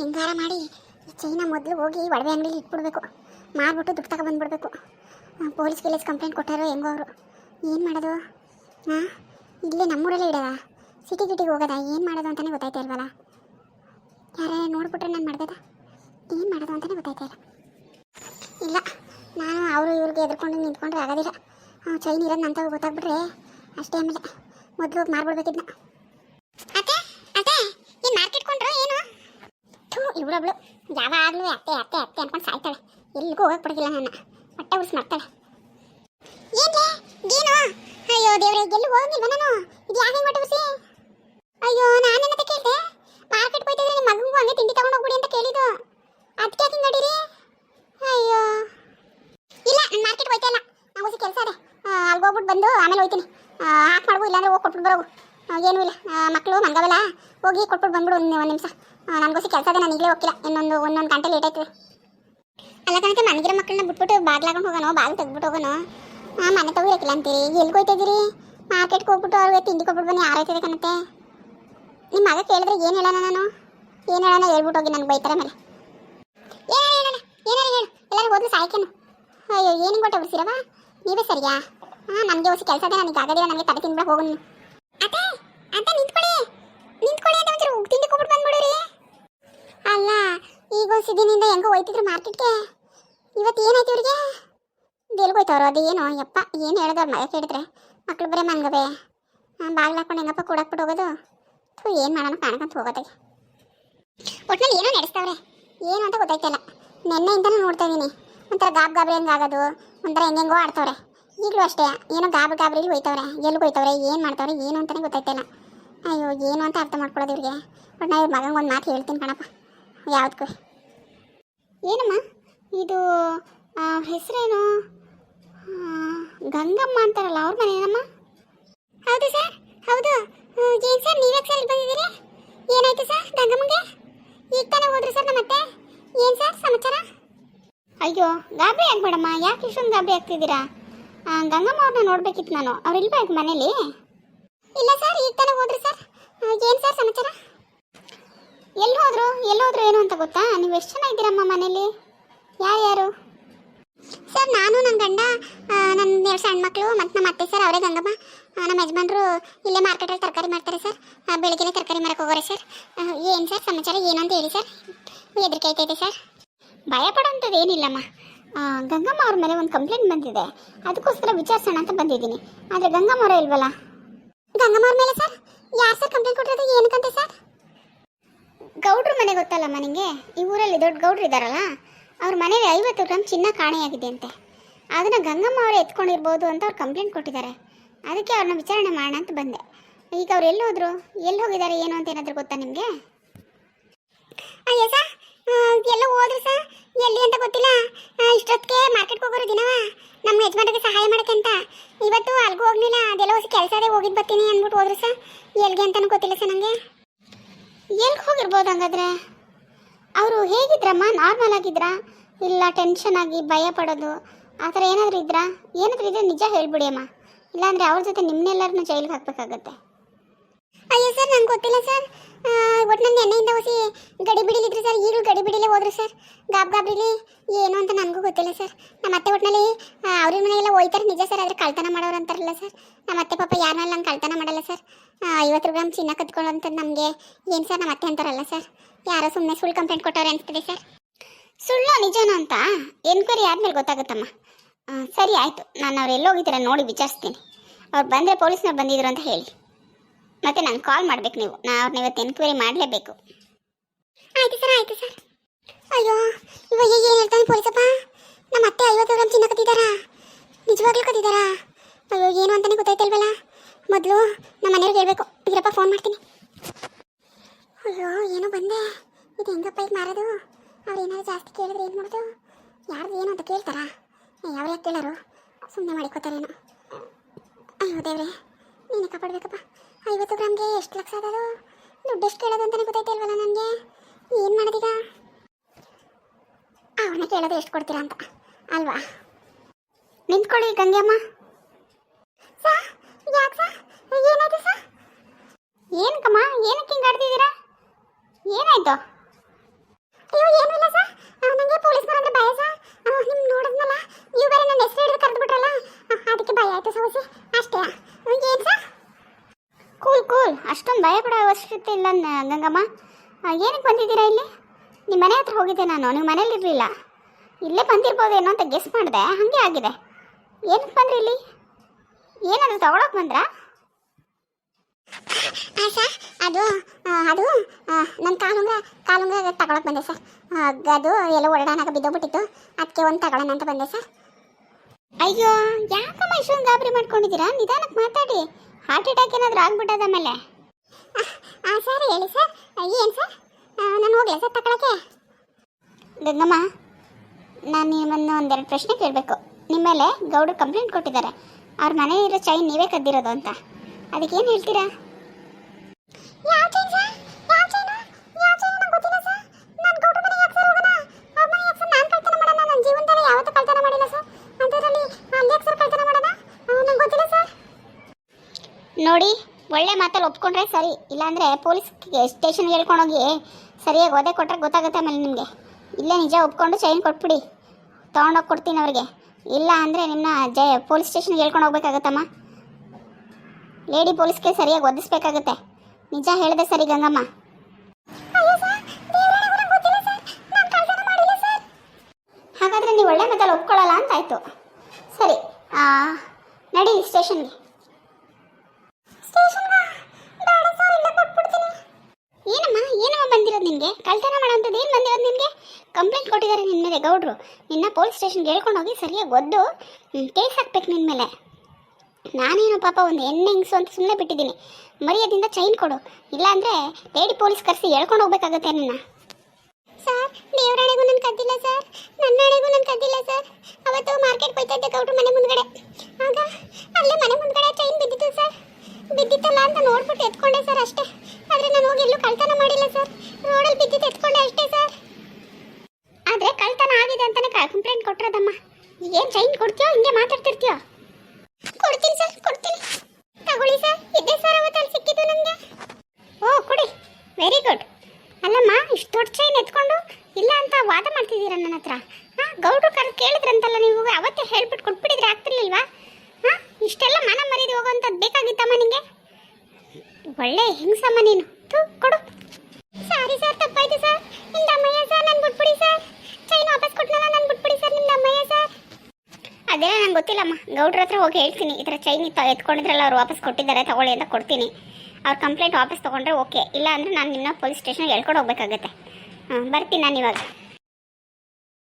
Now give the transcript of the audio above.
ಹಿಂಗಾರ ಮಾಡಿ ಈ ಚೈನ ಮೊದಲು ಹೋಗಿ ಒಡವೆ ಅಂಗಡಿಲಿ ಇಟ್ಬಿಡ್ಬೇಕು. ಮಾರ್ಬಿಟ್ಟು ದುಡ್ಡು ತಗೊಬಂದ್ಬಿಡ್ಬೇಕು ಪೊಲೀಸ್ ಗಿಲೀಸ್ ಕಂಪ್ಲೇಂಟ್ ಕೊಟ್ಟಾರೋ ಹೆಂಗೋ ಅವರು. ಏನು ಮಾಡೋದು? ಹಾಂ ಇಲ್ಲೇ ನಮ್ಮೂರಲ್ಲೇ ಇಡೋದಾ? ಸಿಟಿ ಗಿಟಿಗೆ ಹೋಗೋದ? ಏನು ಮಾಡೋದು ಅಂತಲೇ ಗೊತ್ತಾಯ್ತಾ ಇಲ್ವಲ್ಲ? ಯಾರೇ ನೋಡ್ಬಿಟ್ರೆ ನಾನು ಮಾಡ್ಬೋದ ಏನು ಮಾಡೋದು ಅಂತಲೇ ಗೊತ್ತಾಯ್ತಾ ಇಲ್ಲ. ಇಲ್ಲ, ನಾನು ಅವರು ಇವ್ರಿಗೆ ಎದ್ಕೊಂಡು ನಿಂತ್ಕೊಂಡ್ರೆ ಆಗೋದಿಲ್ಲ. ಚೈನ್ ಇರೋದು ನಂತ ಗೊತ್ತಾಗ್ಬಿಟ್ರೆ ಅಷ್ಟೇ ಆಮೇಲೆ. ಮೊದಲು ಹೋಗಿ ಮಾರ್ಬಿಡ್ಬೇಕಿದ್ನ ಅತ್ತೆ ಅತ್ತೆ ಏನು ಮಾರ್ಕೆಟ್ ಕೊಂಡ್ರು ಏನು ಥೂ ಇವಳೊಬ್ಳು ಯಾವಾಗಲೂ ಅತ್ತೆ ಅತ್ತೆ ಅತ್ತೆ ಅನ್ಕೊಂಡು ಸಾಯ್ತಾಳೆ. ಎಲ್ಲಿಗೂ ಹೋಗಕ್ ಬಿಡೋದಿಲ್ಲ ನನ್ನ. ಹೊಟ್ಟೆ ಉರ್ಸ್ ಮಾಡ್ತಾಳೆ. ಏನು ಅಯ್ಯೋ ದೇವ್ರೆ ಎಲ್ಲಿ ಹೋಗಿಲ್ವ ನಾನು? ಇದು ಯಾಕೆ ಹೊಟ್ಟೆ ಉರ್ಸಿ ಅಯ್ಯೋ ನಾನೇನಂತ ಕೇಳಿದೆ. ಮಾರ್ಕೆಟ್ ಹೋಯ್ತಿದ್ರೆ ನಿಮ್ಮ ಮಗನಿಗೂ ಹಂಗೆ ತಿಂಡಿ ತಗೊಂಡು ಹೋಗ್ಬಿಡಿ ಅಂತ ಕೇಳಿದ್ದು. ಅದಕ್ಕೆ ಯಾಕೆ ಹಿಂಗೆ ಅಯ್ಯೋ. ಇಲ್ಲ, ನಾನು ಮಾರ್ಕೆಟ್ ಹೋಯ್ತಾ ಇಲ್ಲ. ನಂಗೋಸಿ ಕೆಲಸ ಅದೇ ಅಲ್ಲಿಗೆ ಹೋಗ್ಬಿಟ್ಟು ಬಂದು ಆಮೇಲೆ ಹೋಯ್ತೀನಿ. ಹಾಕಿ ಮಾಡ್ಬೋ ಇಲ್ಲಾಂದ್ರೆ ಹೋಗಿ ಕೊಟ್ಬಿಟ್ಟು ಬರೋಗು. ಏನೂ ಇಲ್ಲ. ಮಕ್ಕಳು ಮಂಗವಲ್ಲ ಹೋಗಿ ಕೊಟ್ಬಿಟ್ಟು ಬಂದ್ಬಿಡು ಒಂದು ಒಂದು ನಿಮಿಷ. ನನಗೋಸಿ ಕೆಲಸ ಅದೇ, ನಾನು ಈಗಲೇ ಹೋಗಿಲ್ಲ ಇನ್ನೊಂದು, ಒಂದೊಂದು ಗಂಟೆ ಲೇಟ್ ಆಯ್ತದೆ. ಅಲ್ಲ ಕಣಕ್ಕೆ ಮನೆಗಿರೋ ಮಕ್ಕಳನ್ನ ಬಿಟ್ಬಿಟ್ಟು ಬಾಗ್ಲಾಕೊಂಡು ಹೋಗೋಣ ಬಾಗ್ಲು ತೆಗ್ಬಿಟ್ಟು ಹೋಗೋಣ ಹಾಂ, ಮನೆ ತಗೋಬೇಕಿಲ್ಲ ಅಂತೀರಿ? ಎಲ್ಲಿ ಹೋಯ್ತಿದ್ದೀರಿ? ಮಾರ್ಕೆಟ್ಗೆ ಹೋಗ್ಬಿಟ್ಟು ಅವ್ರಿಗೆ ತಿಂಡಿ ಕೊಟ್ಬಿಟ್ಟು ಬನ್ನಿ ಆರೈತದೆ ಕಣತೆ ನಿಮ್ಮ ಮಗ ಕೇಳಿದ್ರೆ ಏನು ಹೇಳೋಣ ನಾನು? ಏನು ಹೇಳೋಣ ಹೇಳ್ಬಿಟ್ಟು ಹೋಗಿ, ನನಗೆ ಬೈತಾರೆ ಮೇಲೆ ಏನಾರ ಹೇಳೋಣ ಏನಾರ ಹೇಳು ಎಲ್ಲರೂ ಹೋದ್ಲು ಸಾಯ್ಕೇನು ಅಯ್ಯೋ, ಏನು ಕೊಟ್ಟು ಬಿಡ್ಸಿರವ ನೀವೇ ಸರಿಯಾ? ಹಾಂ, ನನಗೆ ಹೊಸ ಕೆಲಸ ಅದೇ ನನಗೆ ಆಗದಿಲ್ಲ ನನಗೆ ತಲೆ ತಿನ್ಬಿಡ ಹೋಗೋಣ ಅತ್ತೆ ಅಂತ ನಿಂತ್ಕೊಳ್ಳಿ. ನಿಂತ್ಕೊಳ್ಳಿ ಅಂತ ಒಂಚೂರು ತಿಂಡಿ ಕೊಟ್ಬಿಟ್ಟು ಬಂದ್ಬಿಡ್ರಿ ಸಿದ್ದಿನಿಂದ ಹೆಂಗೋ ಹೋಯ್ತಿದ್ರು ಮಾರ್ಕೆಟ್ಗೆ. ಇವತ್ತು ಏನಾಯ್ತು ಇವ್ರಿಗೆ? ದೇಲ್ಗೋಯ್ತವ್ರು ಅದು ಏನು? ಯಪ್ಪ, ಏನು ಹೇಳಿದ್ರು ಮಳೆ ಮಗ ಕೇಳಿದ್ರೆ. ಮಕ್ಳು ಬರೀ ಮನ್ಗವೆ. ಬಾಗ್ಲು ಹಾಕೊಂಡು ಹೆಂಗಪ್ಪ ಕೂಡಾಕ್ಬಿಟ್ಟು ಹೋಗೋದು? ಥೂ, ಏನು ಮಾಡೋಣ ಕಾಣಕಂತ ಹೋಗೋದಾಗೆ. ಒಟ್ನಲ್ಲಿ ಏನೋ ನಡೆಸ್ತಾವ್ರೆ. ಏನು ಅಂತ ಗೊತ್ತಾಯ್ತಿಲ್ಲ ನಿನ್ನೆಯಿಂದನೂ ನೋಡ್ತಾ ಇದ್ದೀನಿ. ಒಂಥರ ಗಾಬ್ ಗಾಬರಿ ಹೆಂಗೆ ಆಗೋದು. ಒಂಥರ ಹೆಂಗೆಂಗೋ ಆಡ್ತವ್ರೆ. ಈಗಲೂ ಅಷ್ಟೇ, ಏನೋ ಗಾಬ್ ಗಾಬರಿಲಿ ಹೋಯ್ತವ್ರೆ. ಎಲ್ಲಿ ಹೋಯ್ತವ್ರೆ? ಏನು ಮಾಡ್ತವ್ರೆ? ಏನು ಅಂತಲೇ ಗೊತ್ತಾಯ್ತಿಲ್ಲ ಅಯ್ಯೋ, ಏನು ಅಂತ ಅರ್ಥ ಮಾಡ್ಕೊಳ್ಳೋದು ಇವ್ರಿಗೆ. ಒಟ್ಟು ನಾ ಇವ್ರ ಮಗಂಗೆ ಒಂದು ಮಾತು ಹೇಳ್ತೀನಿ ಕಣಪ್ಪ. ಯಾವ್ದಕ್ಕೂ ಏನಮ್ಮ? ಇದು ಹೆಸರೇನು? ಗಂಗಮ್ಮ ಅಂತಾರಲ್ಲ, ಅವ್ರ ಮನೆ ಹೌದು ಸರ್, ಹೌದು. ಏನು ಸರ್, ನೀವೇ ಸರ್ ಬಂದಿದ್ದೀರಿ? ಏನಾಯ್ತು ಸರ್, ಗಂಗಮ್ಮಗೆ? ಈಗ ತಾನೇ ಹೋದ್ರಿ ಸರ್ ನಮ್ಮತ್ತೆ? ಏನು ಸರ್ ಸಮಾಚಾರ? ಅಯ್ಯೋ, ಗಾಬರಿ ಆಗ್ಬೇಡಮ್ಮ, ಯಾಕೆ ಇಷ್ಟೊಂದು ಗಾಬರಿ ಆಗ್ತಿದ್ದೀರಾ? ಗಂಗಮ್ಮ ಅವ್ರನ್ನ ನೋಡ್ಬೇಕಿತ್ತು ನಾನು. ಅವ್ರು ಇಲ್ಬೇಕು ಮನೇಲಿ? ಇಲ್ಲ ಸರ್, ಈಗ ತಾನೇ ಹೋದ್ರಿ ಸರ್. ಏನು ಸರ್ ಸಮಾಚಾರ? ಎಲ್ಲಿ ಹೋದ್ರು ಎಲ್ಲಿ ಹೋದ್ರು ಏನು ಅಂತ ಗೊತ್ತಾ? ನೀವು ಎಷ್ಟು ಜನ ಇದ್ದೀರಮ್ಮ ಮನೇಲಿ? ಯಾರ್ಯಾರು ಸರ್, ನಾನು ನನ್ನ ಗಂಡ ನನ್ನ ಎರಡು ಸಣ್ಣ ಮಕ್ಕಳು ಮತ್ತು ನಮ್ಮ ಅತ್ತೆ ಸರ್, ಅವರೇ ಗಂಗಮ್ಮ. ನಮ್ಮ ಯಜಮಾನ್ರು ಇಲ್ಲೇ ಮಾರ್ಕೆಟಲ್ಲಿ ತರಕಾರಿ ಮಾಡ್ತಾರೆ ಸರ್. ಬೆಳಿಗ್ಗೆ ತರಕಾರಿ ಮಾರಕ್ಕೆ ಹೋಗೋರೆ ಸರ್. ಏನು ಸರ್ ಸಮಾಚಾರ? ಏನಂತ ಹೇಳಿ ಸರ್. ಹೆದರಿಕೆ ಆಯ್ತೈತೆ ಸರ್. ಭಯ ಪಡೋಂಥದ್ದು ಏನಿಲ್ಲಮ್ಮ ಗಂಗಮ್ಮ ಅವ್ರ ಮೇಲೆ ಒಂದು ಕಂಪ್ಲೇಂಟ್ ಬಂದಿದೆ. ಅದಕ್ಕೋಸ್ಕರ ವಿಚಾರಿಸೋಣ ಅಂತ ಬಂದಿದ್ದೀನಿ. ಆದರೆ ಗಂಗಮ್ಮ ಅವರೇ ಇಲ್ವಲ್ಲ? ಗಂಗಮ್ಮ ಅವ್ರ ಮೇಲೆ ಸರ್? ಯಾರು ಸರ್ ಕಂಪ್ಲೇಂಟ್ ಕೊಟ್ಟಿರೋದು? ಏನಕ್ಕಂತೆ ಸರ್? ಗೌಡ್ರ ಮನೆ ಗೊತ್ತಲ್ಲಮ್ಮ ನಿಮಗೆ ಈ ಊರಲ್ಲಿ ದೊಡ್ಡ ಗೌಡ್ರು ಇದ್ದಾರಲ್ಲ, ಅವ್ರ ಮನೇಲಿ ಐವತ್ತು ಗ್ರಾಮ್ ಚಿನ್ನ ಕಾಣೆಯಾಗಿದೆ ಅಂತೆ ಅದನ್ನು ಗಂಗಮ್ಮ ಅವರೇ ಎತ್ಕೊಂಡಿರ್ಬೋದು ಅಂತ ಅವ್ರು ಕಂಪ್ಲೇಂಟ್ ಕೊಟ್ಟಿದ್ದಾರೆ. ಅದಕ್ಕೆ ಅವ್ರನ್ನ ವಿಚಾರಣೆ ಮಾಡೋಣ ಅಂತ ಬಂದೆ. ಈಗ ಅವ್ರು ಎಲ್ಲಿ ಹೋದ್ರು? ಎಲ್ಲಿ ಹೋಗಿದ್ದಾರೆ, ಏನು ಅಂತ ಏನಾದರೂ ಗೊತ್ತಾ ನಿಮಗೆ? ಅಯ್ಯೋ ಸರ್ ಎಲ್ಲ ಹೋದ್ರು ಸರ್. ಎಲ್ಲಿ ಅಂತ ಗೊತ್ತಿಲ್ಲ. ಇಷ್ಟೊತ್ತಿಗೆ ಮಾರ್ಕೆಟ್ಗೆ ಹೋಗೋರು ದಿನವ? ನಮ್ಮ ಯಜಮಾನಿಗೆ ಸಹಾಯ ಮಾಡಕ್ಕೆ ಅಂತ. ಇವತ್ತು ಅಲ್ಗೂ ಹೋಗ್ಲಿಲ್ಲ. ಅದೆಲ್ಲ ಹೊಸ ಕೆಲಸ ಅದೇ ಹೋಗಿದ್ದು ಬರ್ತೀನಿ ಅಂದ್ಬಿಟ್ಟು ಹೋದ್ರು ಸರ್. ಎಲ್ಲಿಗೆ ಅಂತಲೂ ಗೊತ್ತಿಲ್ಲ ಸರ್ ನನಗೆ ಎಲ್ಲಿಗೆ ಹೋಗಿರ್ಬೋದು ಹಂಗಾದ್ರೆ? ಅವರು ಹೇಗಿದ್ರಮ್ಮ? ನಾರ್ಮಲ್ ಆಗಿದ್ರಾ? ಇಲ್ಲ ಟೆನ್ಷನ್ ಆಗಿ ಭಯ ಪಡೋದು, ಆ ಥರ ಏನಾದರೂ ಇದ್ರಾ? ಏನಾದರೂ ಇದ್ರೆ ನಿಜ ಹೇಳ್ಬಿಡಿ ಅಮ್ಮ. ಇಲ್ಲಾಂದರೆ ಅವ್ರ ಜೊತೆ ನಿಮ್ಮನ್ನೆಲ್ಲರನ್ನ ಜೈಲಿಗೆ ಹಾಕ್ಬೇಕಾಗತ್ತೆ. ಅಯ್ಯೋ ಸರ್, ನಂಗೆ ಗೊತ್ತಿಲ್ಲ ಸರ್. ಒಟ್ಟು ನನ್ನ ಎಣ್ಣೆಯಿಂದ ಹೊಸಿ ಗಡಿ ಬಿಡಿಲಿದ್ರು ಸರ್ ಈಗಲೂ ಗಡಿ ಬಿಡಿಲೇ ಹೋದ್ರು ಸರ್. ಗಾಬ್ ಗಾಬ್ರಿಲಿ ಏನು ಅಂತ ನನಗೂ ಗೊತ್ತಿಲ್ಲ ಸರ್. ನಮ್ಮ ಅತ್ತೆ ಒಟ್ಟಿನಲ್ಲಿ ಅವ್ರ ಮನೆಗೆಲ್ಲ ಹೋಯ್ತಾರೆ. ನಿಜ ಸರ್, ಆದರೆ ಕಳ್ತನ ಮಾಡೋರು ಅಂತಾರಲ್ಲ ಸರ್. ನಮ್ಮ ಅತ್ತೆ ಪಾಪ ಯಾರನ್ನೆಲ್ಲ ನಂಗೆ ಕಳ್ತನ ಮಾಡಲ್ಲ ಸರ್. ಐವತ್ತು ಗ್ರಾಮ್ ಚಿನ್ನ ಕತ್ಕೊಳ್ಳೋಂಥದ್ದು ನಮಗೆ ಏನು ಸರ್, ನಮ್ಮ ಅತ್ತೆ ಅಂತಾರಲ್ಲ ಸರ್. ಯಾರೋ ಸುಮ್ಮನೆ ಸುಳ್ಳು ಕಂಪ್ಲೇಂಟ್ ಕೊಟ್ಟವ್ರೆ ಅನಿಸ್ತದೆ ಸರ್. ಸುಳ್ಳು ನಿಜನೋ ಅಂತ ಎನ್ಕ್ವೈರಿ ಆದಮೇಲೆ ಗೊತ್ತಾಗುತ್ತಮ್ಮ. ಸರಿ ಆಯಿತು. ನಾನು ಅವ್ರು ಎಲ್ಲೋಗಿದ್ದೀರ ನೋಡಿ ವಿಚಾರಿಸ್ತೀನಿ. ಅವ್ರು ಬಂದರೆ ಪೊಲೀಸ್ನವ್ರು ಬಂದಿದ್ರು ಅಂತ ಹೇಳಿ. ಮತ್ತೆ ನಂಗೆ ಕಾಲ್ ಮಾಡ್ಬೇಕು ನೀವು. ನಾ ಅವ್ರನ್ನ ಇವತ್ತು ಎನ್ಕ್ವೈರಿ ಮಾಡಲೇಬೇಕು. ಆಯ್ತು ಸರ್ ಆಯ್ತು ಸರ್. ಅಯ್ಯೋ, ಇವಾಗ ಏನು ಹೇಳ್ತಾನೆ ಪೊಲೀಸಪ್ಪ? ನಮ್ಮ ಅತ್ತೆ ಐವತ್ತು ಗ್ರಾಮ್ ಚಿನ್ನ ಕತ್ತಿದ್ದಾರಾ ನಿಜವಾಗ್ಲೂ ಕತ್ತಿದ್ದಾರಾ ಅಯ್ಯೋ, ಏನು ಅಂತಾನೆ ಗೊತ್ತಾಯ್ತಲ್ವಲ್ಲ ಮೊದಲು ನಮ್ಮ ಮನೆಯವ್ರಿಗೆ ಹೇಳ್ಬೇಕು. ಇದರಪ್ಪ ಫೋನ್ ಮಾಡ್ತೀನಿ. ಅಯ್ಯೋ, ಏನೋ ಬಂದೆ. ಇದು ಹೆಂಗಪ್ಪ ಈಗ ಮಾರೋದು? ಅವ್ರು ಏನಾದ್ರು ಜಾಸ್ತಿ ಕೇಳಿದ್ರೆ ಏನು ಮಾಡೋದು? ಯಾರು ಏನು ಅಂತ ಕೇಳ್ತಾರಾ? ಯಾವ ಯಾಕೆ ಕೇಳೋರು? ಸುಮ್ಮನೆ ಮಾಡಿಕೋತಾರೇನೋ. ಅಯ್ಯೋ, ದೇವ್ರೆ, ನೀನು ಕಾಪಾಡ್ಬೇಕಪ್ಪ. ಐವತ್ತು ಗ್ರಾಮ್ಗೆ ಎಷ್ಟು ಲಕ್ಷ ಆಗೋದು? ದುಡ್ಡು ಎಷ್ಟು ಕೇಳೋದು ಅಂತಲೇ ಗೊತ್ತಾಯ್ತು ಇಲ್ವಲ್ಲ ನನಗೆ? ಏನು ಮಾಡೋದೀಗ? ಅವನ ಕೇಳೋದು ಎಷ್ಟು ಕೊಡ್ತೀರಾ ಅಂತ. ಅಲ್ವಾ? ನಿಂತ್ಕೊಳ್ಳಿ ಗಂಗೆಮ್ಮ ಸಾ ಸಾ? ಏನಕ್ಕಮ್ಮ ಏನಕ್ಕೆ ಹಿಂಗೆ ಆಡ್ತಿದ್ದೀರಾ ಏನಾಯ್ತು ಅಷ್ಟೊಂದು ಪಡೋ ಇಲ್ಲ ಗಂಗಮ್ಮ. ಏನಕ್ಕೆ ಬಂದಿದ್ದೀರಾ ಇಲ್ಲಿ? ನಿಮ್ಮ ಮನೆ ಹತ್ರ ಹೋಗಿದ್ದೆ ನಾನು ನೀವು ಮನೇಲಿ ಇರಲಿಲ್ಲ. ಇಲ್ಲೇ ಬಂದಿರ್ಬೋದೇನೋ ಅಂತ ಗೆಸ್ ಮಾಡಿದೆ ಹಾಗೆ ಆಗಿದೆ. ಏನಕ್ಕೆ ಬಂದ್ರಿ ಇಲ್ಲಿ? ಏನಾದರೂ ತಗೊಳಕ್ ಬಂದ್ರಾ? ಸರ್ ಅದು ಅದು ನನ್ನ ಕಾಲುಂಗ ಕಾಲುಂಗ ತಗೊಳಕ್ ಬಂದೆ ಸರ್. ಅದು ಎಲ್ಲ ಒಡಾನಾಗ ಬಿದ್ದೋಗ್ಬಿಟ್ಟಿತ್ತು ಅದಕ್ಕೆ ಒಂದು ತಗೊಳ್ಳೋಣ ಅಂತ ಬಂದೆ ಸರ್. ಅಯ್ಯೋ ಯಾಕಮ್ಮ ಇಷ್ಟೊಂದು ಗಾಬರಿ ಮಾಡ್ಕೊಂಡಿದ್ದೀರಾ? ನಿಧಾನಕ್ಕೆ ಮಾತಾಡಿ. ಹಾರ್ಟ್ ಅಟ್ಯಾಕ್ ಏನಾದರೂ ಆಗ್ಬಿಟ್ಟದ ಆಮೇಲೆ. ಹಾಂ ಸರ್ ಹೇಳಿ ಸರ್. ಏನು ಸರ್? ನಾನು ಹೋಗ್ಲಾ ಸರ್ ತಗೊಳಕ್ಕೆ ಗಂಗಮ್ಮ ನಾನು ನಿಮ್ಮನ್ನು ಒಂದೆರಡು ಪ್ರಶ್ನೆ ಕೇಳಬೇಕು. ನಿಮ್ಮ ಮೇಲೆ ಗೌಡ್ರು ಕಂಪ್ಲೇಂಟ್ ಕೊಟ್ಟಿದ್ದಾರೆ. ಅವ್ರ ಮನೆ ಇರೋ ಚೈನ್ ನೀವೇ ಕದ್ದಿರೋದು ಅಂತ. ಅದಕ್ಕೇನು ಹೇಳ್ತೀರಾ? ನೋಡಿ ಒಳ್ಳೆ ಮಾತಲ್ಲಿ ಒಪ್ಕೊಂಡ್ರೆ ಸರಿ. ಇಲ್ಲಾಂದರೆ ಪೊಲೀಸ್ ಸ್ಟೇಷನ್ಗೆ ಹೇಳ್ಕೊಂಡೋಗಿ ಸರಿಯಾಗಿ ಒದೆ ಕೊಟ್ಟರೆ ಗೊತ್ತಾಗುತ್ತೆ ಆಮೇಲೆ ನಿಮಗೆ. ಇಲ್ಲೇ ನಿಜ ಒಪ್ಕೊಂಡು ಚೈನ್ ಕೊಟ್ಬಿಡಿ. ತೊಗೊಂಡೋಗಿ ಕೊಡ್ತೀನಿ ಅವ್ರಿಗೆ. ಇಲ್ಲ ಅಂದರೆ ನಿಮ್ಮ ಜಯ ಪೊಲೀಸ್ ಸ್ಟೇಷನ್ಗೆ ಹೇಳ್ಕೊಂಡು ಹೋಗ್ಬೇಕಾಗತ್ತಮ್ಮ. ಲೇಡಿ ಪೊಲೀಸ್ಗೆ ಸರಿಯಾಗಿ ಒದಿಸ್ಬೇಕಾಗತ್ತೆ. ನಿಜ ಹೇಳಿದೆ ಸರಿ ಗಂಗಮ್ಮ. ಹಾಗಾದರೆ ನೀವು ಒಳ್ಳೆ ಮಾತಲ್ಲಿ ಒಪ್ಕೊಳ್ಳಲ್ಲ ಅಂತಾಯಿತು. ಸರಿ ನಡಿ ಸ್ಟೇಷನ್ಗೆ ಏನಮ್ಮ ಏನಮ್ಮ ಬಂದಿರೋದು ನಿನಗೆ ಕಳ್ತನ ಮಾಡೋಂಥದ್ದು ಏನು ಬಂದಿರೋದು ನಿಮಗೆ ಕಂಪ್ಲೇಂಟ್ ಕೊಟ್ಟಿದ್ದಾರೆ ನಿನ್ನ ಮೇಲೆ ಗೌಡ್ರು. ನಿನ್ನ ಪೊಲೀಸ್ ಸ್ಟೇಷನ್ಗೆ ಹೇಳ್ಕೊಂಡು ಹೋಗಿ ಸರಿಯಾಗಿ ಒದ್ದು ಕೇಸ್ ಹಾಕ್ಬೇಕು ನಿನ್ನ ಮೇಲೆ. ನಾನೇನು ಪಾಪ ಒಂದು ಎಣ್ಣೆ ಹಿಂಗ್ಸು ಅಂತ ಸುಮ್ಮನೆ ಬಿಟ್ಟಿದ್ದೀನಿ. ಮರ್ಯಾದಿಂದ ಚೈನ್ ಕೊಡು. ಇಲ್ಲಾಂದರೆ ಲೇಡಿ ಪೊಲೀಸ್ ಕರೆಸಿ ಹೇಳ್ಕೊಂಡು ಹೋಗ್ಬೇಕಾಗತ್ತೆ ನಿನ್ನ. ಸರ್, ದೇವರಾಣೆಗೂ ನನ್ನ ಕದ್ದಿಲ್ಲ ಸರ್ ನನ್ನ ಹಣೆಗೂ ನನ್ನ ಕದ್ದಿಲ್ಲ ಸರ್ ಅವತ್ತು ಮಾರ್ಕೆಟ್ ಹೋಯ್ತಾ ಇದ್ದೆ ಗೌಡ್ರು ಮನೆ ಮುಂದ್ಗಡೆ ಆಗ ಅಲ್ಲೇ ಮನೆ ಮುಂದ್ಗಡೆ ಚೈನ್ ಬಿದ್ದಿತ್ತು ಸರ್ ಬಿದ್ದಿತ್ತಲ್ಲ ಅಂತ ನೋಡ್ಬಿಟ್ಟು ಎತ್ಕೊಂಡೆ ಸರ್ ಅಷ್ಟೇ ಆದರೆ ನಾನು ಹೋಗಿ ಎಲ್ಲೂ ಕಳ್ತನ ಮಾಡಿಲ್ಲ ಸರ್ ರೋಡಲ್ಲಿ ಬಿದ್ದಿದ್ದು ಎತ್ಕೊಂಡೆ ಅಷ್ಟೇ ಸರ್ ಆದರೆ ಕಳ್ತನ ಆಗಿದೆ ಅಂತಾನೆ ಕಂಪ್ಲೇಂಟ್ ಕೊಟ್ಟಿರೋದಮ್ಮ. ಏನು ಚೈನ್ ಕೊಡ್ತೀಯೋ, ಹಿಂಗೆ ಮಾತಾಡ್ತಿರ್ತೀಯೋ? ಕೊಡ್ತೀನಿ ಸರ್ ಕೊಡ್ತೀನಿ. ತಗೊಳ್ಳಿ ಸರ್ ಇದೆ ಸರ್ ಅವತ್ತಲ್ಲಿ ಸಿಕ್ಕಿದ್ದು ನನಗೆ ಓ, ಕೊಡಿ. ವೆರಿ ಗುಡ್ ಅಲ್ಲಮ್ಮ, ಇಷ್ಟು ದೊಡ್ಡ ಚೈನ್ ಎತ್ಕೊಂಡು ಇಲ್ಲ ಅಂತ ವಾದ ಮಾಡ್ತಿದ್ದೀರಾ ನನ್ನ ಹತ್ರ? ಹಾಂ, ಗೌಡ್ರು ಕರ್ ಕೇಳಿದ್ರಂತಲ್ಲ ನೀವು, ಅವತ್ತೇ ಹೇಳ್ಬಿಟ್ಟು ಕೊಟ್ಬಿಟ್ಟಿದ್ರೆ ಆಗ್ತಿರ್ಲಿಲ್ವಾ? ಹಾಂ, ಇಷ್ಟೆಲ್ಲ ಮನ ಮರೀದಿ ಹೋಗೋಂಥದ್ದು ಬೇಕಾಗಿತ್ತಮ್ಮ ನಿಂಗೆ? ಒಳ್ಳೆ ಹೆಂಗಸಮ್ಮ ನೀನು. ತೂ ಕೊಡು. ಸಾರಿ ಸರ್ ತಪ್ಪಾಯ್ತು ಸರ್ ನಿಮ್ದು ಅಮ್ಮಯ್ಯ ಸರ್ ನಾನು ಬಿಟ್ಬಿಡಿ ಸರ್ ಚೈನ್ ವಾಪಸ್ ಕೊಟ್ನಲ್ಲ ನಾನು ಬಿಟ್ಬಿಡಿ ಸರ್ ನಿಮ್ದು ಅಮ್ಮಯ್ಯ ಸರ್ ಅದೇ ನಂಗೆ ಗೊತ್ತಿಲ್ಲಮ್ಮ, ಗೌಡ್ರ ಹತ್ರ ಹೋಗಿ ಹೇಳ್ತೀನಿ. ಈ ಥರ ಚೈನ್ ಇತ್ತು, ಎತ್ಕೊಂಡಿದ್ರಲ್ಲ, ಅವ್ರು ವಾಪಸ್ ಕೊಟ್ಟಿದ್ದಾರೆ, ತಗೊಳ್ಳಿ ಅಂತ ಕೊಡ್ತೀನಿ. ಅವ್ರ ಕಂಪ್ಲೇಂಟ್ ವಾಪಸ್ ತೊಗೊಂಡ್ರೆ ಓಕೆ ಇಲ್ಲ ಅಂದರೆ ನಾನು ನಿನ್ನ ಪೊಲೀಸ್ ಸ್ಟೇಷನ್ಗೆ ಹೇಳ್ಕೊಂಡು ಹೋಗ್ಬೇಕಾಗತ್ತೆ. ಹಾಂ ಬರ್ತೀನಿ ನಾನು ಇವಾಗ.